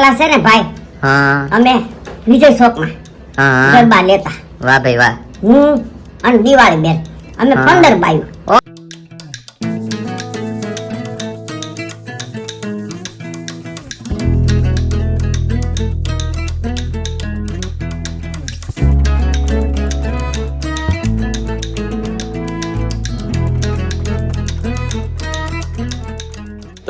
પેલા છે ને ભાઈ હા. અમે વિજય હા હા. ગરબા લેતા. વાહ ભાઈ વાહ. હું અને દિવાળી બેન અમે પંદર બાયું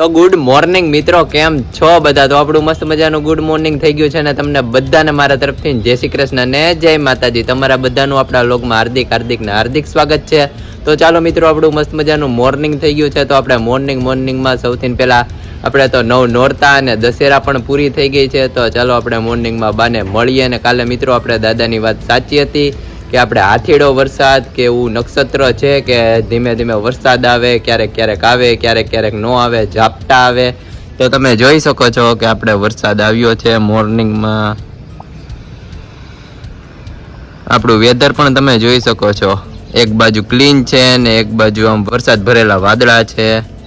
તો ગુડ મોર્નિંગ મિત્રો, કેમ છો બધા? તો આપણું મસ્ત મજાનું ગુડ મોર્નિંગ થઈ ગયું છે અને તમને બધાને મારા તરફથી. જય શ્રી કૃષ્ણ ને જય માતાજી. તમારા બધાનું આપણા લોકમાં હાર્દિક હાર્દિક ને હાર્દિક સ્વાગત છે. તો ચાલો મિત્રો, આપણું મસ્ત મજાનું મોર્નિંગ થઈ ગયું છે. તો આપણે મોર્નિંગ મોર્નિંગમાં સૌથી પહેલા આપણે તો નવ નોરતા અને દશેરા પણ પૂરી થઈ ગઈ છે. તો ચાલો આપણે મોર્નિંગમાં બાને મળીએ અને કાલે મિત્રો, આપણે દાદાની વાત સાચી હતી. કે આપણે હાથીડો વરસાદ કે એવું નક્ષત્ર છે કે ધીમે ધીમે વરસાદ આવે, ક્યારેક ક્યારેક આવે, ક્યારેક ક્યારેક ન આવે, ઝાપટા આવે, તો તમે જોઈ શકો છો કે આપણે વરસાદ આવ્યો છે મોર્નિંગમાં. આપણું વેધર પણ તમે જોઈ શકો છો. એક બાજુ ક્લીન છે ને એક બાજુ આમ વરસાદ ભરેલા વાદળા છે.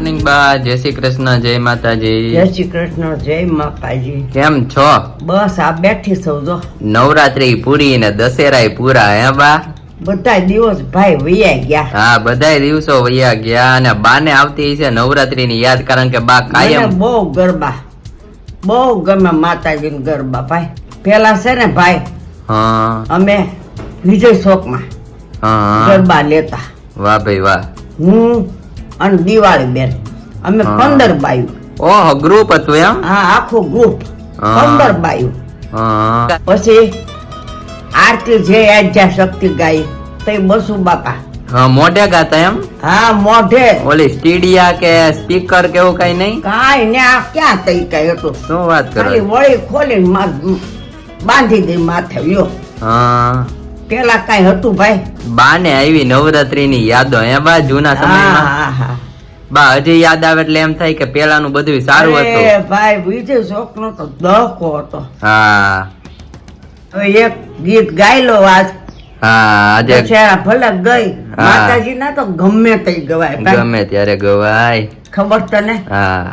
મોર્નિંગ બા જય શ્રી કૃષ્ણ જય માતાજી. જય શ્રી કૃષ્ણ જય માતાજી કેમ છો? બસ આ બેઠી સૌ જો. નવરાત્રી પૂરી ને દશેરાય પૂરા હે બા? બધા દિવસ ભાઈ વૈયા ગયા. હા બધા દિવસો વૈયા ગયા અને બાને આવતી છે નવરાત્રી ની યાદ કારણ કે બા કાયમ બહુ ગરબા બહુ ગમે માતાજી ગરબા ભાઈ. પેલા છે ને ભાઈ હા. અમે વિજય ચોકમાં હા. ગરબા લેતા. વાહ ભાઈ વાહ. હું અને દિવાળી બેન. અમે પંદર બાયું. ઓહો ગ્રુપ હતું એમ? હા આખું ગ્રુપ પંદર બાયું. પછી આરતી જે આદ્યા શક્તિ ગાઈ તે બસુ બાપા. હા મોઢે ગાતા એમ? હા મોઢે. ઓલી સ્ટીડિયા કે સ્પીકર કે એવું કઈ નહીં? કાઈ ને આ ક્યાં થઈ કઈ હતું? શું વાત કરો? વળી ખોલીને બાંધી દઈ માથે લ્યો. હા. પેલા કઈ હતું ભાઈ? બાને આવી નવરાત્રી ની યાદો હે બા જૂના સમયમાં? બા હજી યાદ આવે એટલે એમ થાય કે પેલાનું બધું સારું હતું. ભાઈ બીજો નો તો દહકો હતો. હા. એક ગીત ગાયલો આજ. આજે ભલે ગઈ માતાજી ના તો ગમે તે ગવાય ગમે ત્યારે ગવાય. ખબર તને? હા.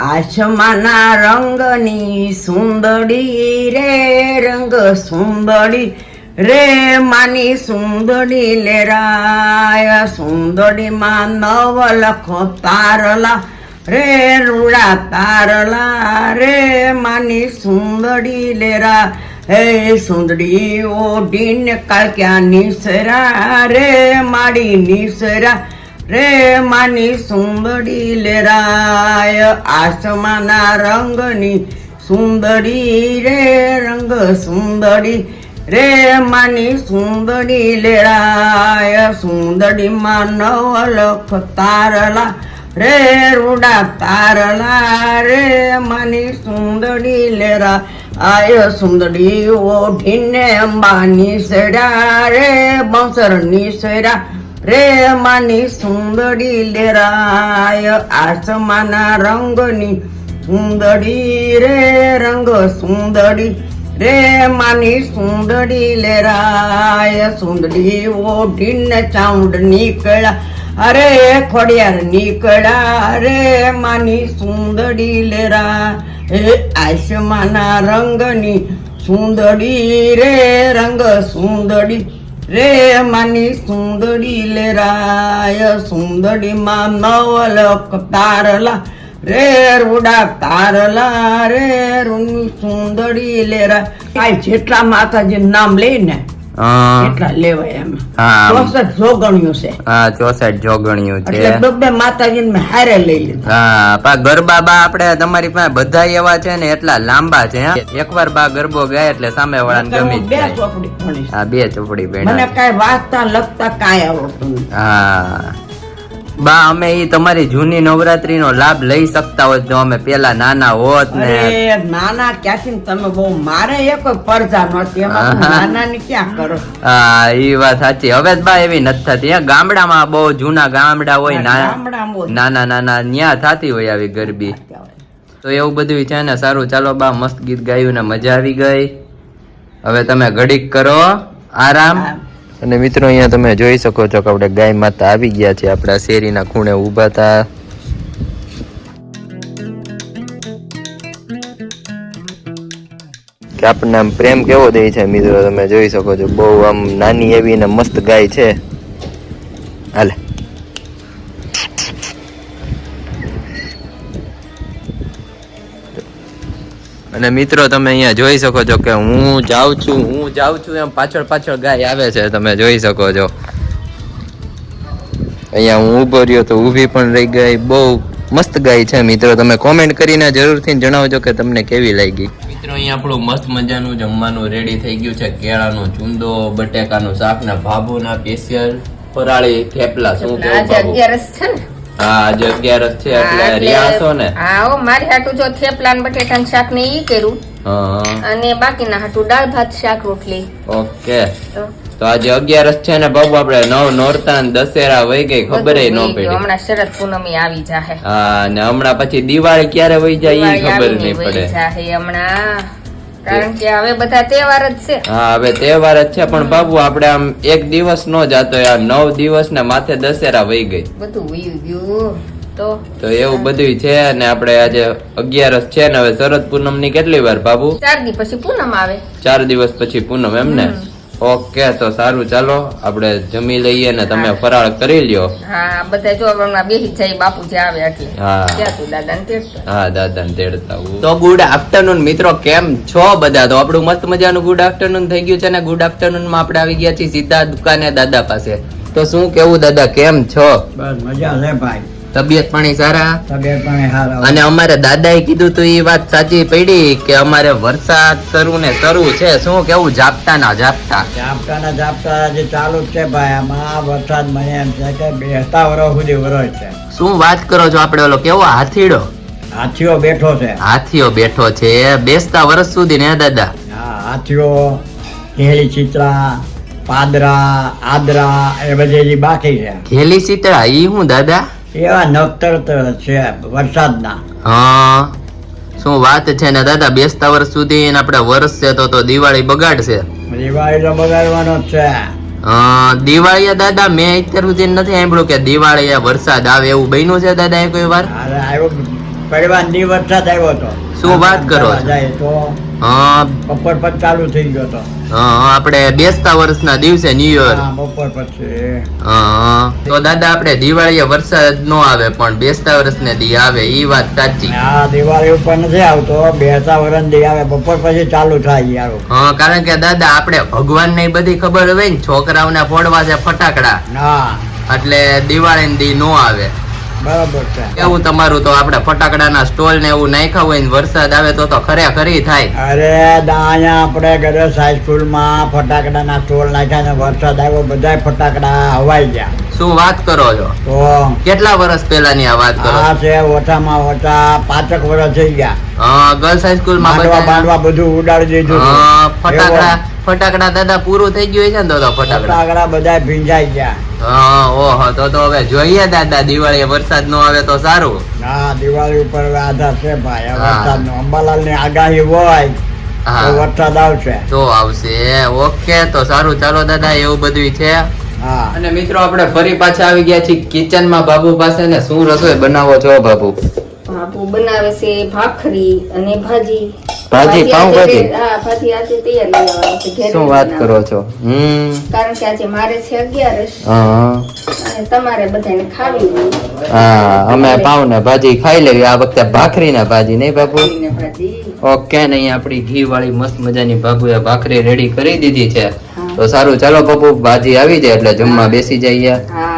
આસમાના રંગની સુંદડી રે રંગ સુંદડી રે માની સુંદડી લેરાય સુંદડીમાં નવ લખો તારલા. રે રૂડા તારલા, રે માની સુંદડી લેરા હે સુંદડી ઓઢીને કાળક્યા નિસરા, રે માડી નિસરા. રે માની સુંદડી લેરાય આસમાના રંગની સુંદરી રે રંગ સુંદડી રે માની સુંદડી લેળાય સુંદડીમાં માં નવલખ તારલા રે રૂડા તારલા, રે માની સુંદડી લેરા આય સુંદડી ઓઢીને અંબાની સેડા રે બંસરની સેડા રે માની સુંદડી લેરાય આસમાના રંગની સુંદડી રે રંગ સુંદડી રે માની સુંદડી લેરાય, સુંદડી ઓઢીને ચાઉંડ નીકળા અરે ખોડિયાર નીકળા રે માની સુંદડી લેરા એ આસમાના રંગની સુંદડી રે, રંગ સુંદડી. રે માની સુંદડી લેરાય, સુંદડીમાં નવલક તારલા. રે રૂડા તારલા રે રૂની સુંદડી લેરા. કાંઈ જેટલા માતાજી નામ લઈને એટલા લેવાય એમ. ચોસઠ જોગણ્યું છે. હા ચોસઠ જોગણિયું છે. એટલે બબ્બે માતાજી હારે લઈ લીધા. હા પા ગરબા બા આપણે તમારી પાસે બધા એવા છે ને એટલા લાંબા છે? એકવાર બા ગરબો ગયા એટલે સામે વાળાને ગમી બે ચોપડી હા બે ચોપડી મને બેના કાંઈ વાંચતા લખતા કાંઈ આવડતું હા. બા અમે ઈ તમારી જૂની નવરાત્રી નો લાભ લઈ શકતા હોત જો અમે પેલા નાના હોત ને. અરે નાના ક્યાંથી તમે બહુ મારે એ કોઈ પડતા નહોતી. એમાં નાના ની ક્યાં કરો? હા ઈ વાત સાચી. હવે બા એવી નથી થતી. હે ગામડામાં બહુ જૂના ગામડા હોય નાના નાના ન્યા થતી હોય આવી ગરબી. તો એવું બધું છે ને સારું. ચાલો બા મસ્ત ગીત ગાયું ને મજા આવી ગઈ. હવે તમે ઘડીક કરો આરામ. અને મિત્રો, અહીંયા તમે જોઈ શકો છો કે આપણે ગાય માતા આવી ગયા છે. આપણા શેરીના ખૂણે ઊભા હતા કે આપણને આમ પ્રેમ કેવો દે છે મિત્રો, તમે જોઈ શકો છો. બહુ આમ નાની એવી ને મસ્ત ગાય છે. હાલે. અને મિત્રો તમે અહીંયા જોઈ શકો છો કે હું જાઉં છું હું જાઉં છું એમ પાછળ પાછળ ગાય આવે છે તમે જોઈ શકો છો. અહીંયા હું ઊભો રહ્યો તો ઊભી પણ રહી ગઈ. બહુ મસ્ત ગાય છે મિત્રો. તમે કોમેન્ટ કરીને જરૂરથી જણાવજો કે તમને કેવી લાગી. મિત્રો અહીંયા આપણું મસ્ત મજાનું જમવાનું રેડી થઈ ગયું છે. કેળાનો ચૂંદો બટેકાનું શાક ને ભાભુના સ્પેશિયલ ફરાળી થેપલા. શું કેવું અત્યારે છે ને? હા આજે અગિયારસ છે હા, એટલે એટલે- ને? હા હો, મારી હાટુ જો થેપલા ને બટેટાનું શાક ને ઈ કર્યું. અને બાકીના હાટુ દાળ ભાત શાક રોટલી. ઓકે. તો? આજે અગિયારસ છે ને બાબુ આપણે નવ નોરતા દશેરા વહી ગઈ ખબર ન પડી. હમણાં શરદ પૂનમી આવી જાહે. હા ને હમણાં પછી દિવાળી ક્યારે વહી જાય એ ખબર નહીં પડે. હમણાં. કારણ કે હવે બધા તહેવાર જ છે. હા હવે તહેવાર જ છે પણ બાબુ આપણે આમ એક દિવસ નો જાતો આ નવ દિવસ ને માથે દશેરા વહી ગઈ. બધું વયું ગયું તો? તો એવું બધું છે અને આપણે આજે અગિયારસ છે ને હવે શરદ પૂનમની કેટલી વાર બાબુ? ચાર દી પછી પૂનમ આવે. ચાર દિવસ પછી પૂનમ એમ ને? ઓકે તો સારું ચાલો. આપણે જમી લઈએ ને તમે ફરાળ કરી લ્યો. હા બધા જો હમણાં બેસી જાય બાપુજી આવે એટલે હા. ત્યાં તું દાદા ને હા દાદા ને તેડતા તો ગુડ આફ્ટરનૂન મિત્રો કેમ છો બધા? તો આપણું મસ્ત મજાનું ગુડ આફ્ટરનૂન થઈ ગયું છે ને ગુડ આફ્ટરનૂનમાં આપણે આવી ગયા છીએ સીધા દુકાને દાદા પાસે. તો શું કેવું દાદા કેમ છો? બસ મજા છે ભાઈ. તબિયત પાણી સારા? તબિયત પણ સારા. અને અમારે દાદાએ કીધું તો એ વાત સાચી પડી કે અમારે વરસાદ શરૂ ને શરૂ છે. શું કેવું? જાપતા ના જાપતા જાપતા ના જાપતા આજે ચાલુ છે ભાઈ. આમાં વરસાદ મને એમ છે કે બેસતા વરો સુધી વરો છે. શું વાત કરો છો આપણે ઓલો? કેવો હાથીડો? હાથીઓ બેઠો છે. હાથીઓ બેઠો છે. બેસતા વર્ષ સુધી ને દાદા? હા હાથીઓ કેળી ચિત્રા પાદરા આદરા એ બધી બાકી છે. ઘેલી ચિત્રા ઈ હું દાદા? એવા નવતર છે વરસાદના. હા. શું વાત છે ને દાદા બેસતા વર્ષ સુધી આપણે વર્ષ છે તો તો દિવાળી બગાડશે. દિવાળી તો બગાડવાનો છે. અ, દિવાળીએ દાદા મેં અત્યાર સુધી નથી સાંભળ્યું કે દિવાળી વરસાદ આવે એવું બન્યું છે દાદા એ કોઈ વાર? આવ્યો પરિવારની વરસાદ આવ્યો હતો. શું વાત કરો જાય તો અ, બપોર પછી ચાલુ થઈ ગયો હતો. આપણે બેસતા વર્ષના દિવસે ન્યુ યર બપોર પછી. તો દાદા આપણે દિવાળીએ વરસાદ નો આવે પણ બેસતા વર્ષને દી આવે ઈ વાત સાચી. આ દિવાળી ઉપર નથી આવતો બેસતા વર્ષ દી આવે બપોર પછી ચાલુ થાય યાર હા કારણ કે દાદા આપણે ભગવાન ને બધી ખબર હોય ને છોકરાઓને ફોડવા છે ફટાકડા. હા. એટલે દિવાળી દી નો આવે. બરાબર છે. કેવું તમારું તો આપણે ફટાકડાના સ્ટોલ ને એવું નાખ્યા હોય ને વરસાદ આવે તો તો ખરેખરી થાય. અરે દા અહીંયા આપણે ગરજ હાઈસ્કૂલમાં ફટાકડાના સ્ટોલ નાખ્યા ને વરસાદ આવ્યો બધા ફટાકડા હવાઈ ગયા. શું વાત કરો છો? તો કેટલા વર્ષ પહેલાની આ વાત કરો? આ છે ઓછામાં ઓછા પાંચક વર્ષ થઈ ગયા. હા ગર્લ્સ હાઈસ્કૂલમાં માંડવા બધું ઉડાડી દીધું. ફટાકડા એવો ફટાકડા દાદા પૂરું થઈ ગયું છે ને તો ફટાકડા? ફટાકડા બધા ભીંજાઈ ગયા. હા ઓહો તો તો હવે જોઈએ દાદા દિવાળી વરસાદ નો આવે તો સારું. હા દિવાળી ઉપર આધાર છે ભાઈ. વરસાદ નો અંબાલાલની આગાહી હોય હા. વરસાદ આવશે. તો આવશે. ઓકે તો સારું. ચાલો દાદા એવું બધું છે. હા. અને મિત્રો આપણે ફરી પાછા આવી ગયા છીએ કિચનમાં બાબુ પાસે ને શું રસોઈ બનાવો છો બાબુ? બાબુ બનાવે છે ભાખરી અને ભાજી. ભાજી, આજે પાઉંભાજી? હા ભાજી આજે તૈયાર લઈ આવવાનું છે ઘરે શું વાત કરો છો? હમ. કારણ કે આજે મારે છે અગિયારસ. હા. અને તમારે બધાને ખાવી હા અમે પાઉં ને ભાજી ખાઈ લેવી. આ વખતે ભાખરી ને ભાજી નહીં બાપુ? ભાજી. ઓકે ને અહીંયા આપણી ઘી વાળી મસ્ત મજાની બાબુએ ભાખરી રેડી કરી દીધી છે. તો સારું ચાલો બાપુ ભાજી આવી જાય એટલે જમવા બેસી જઈએ. હા.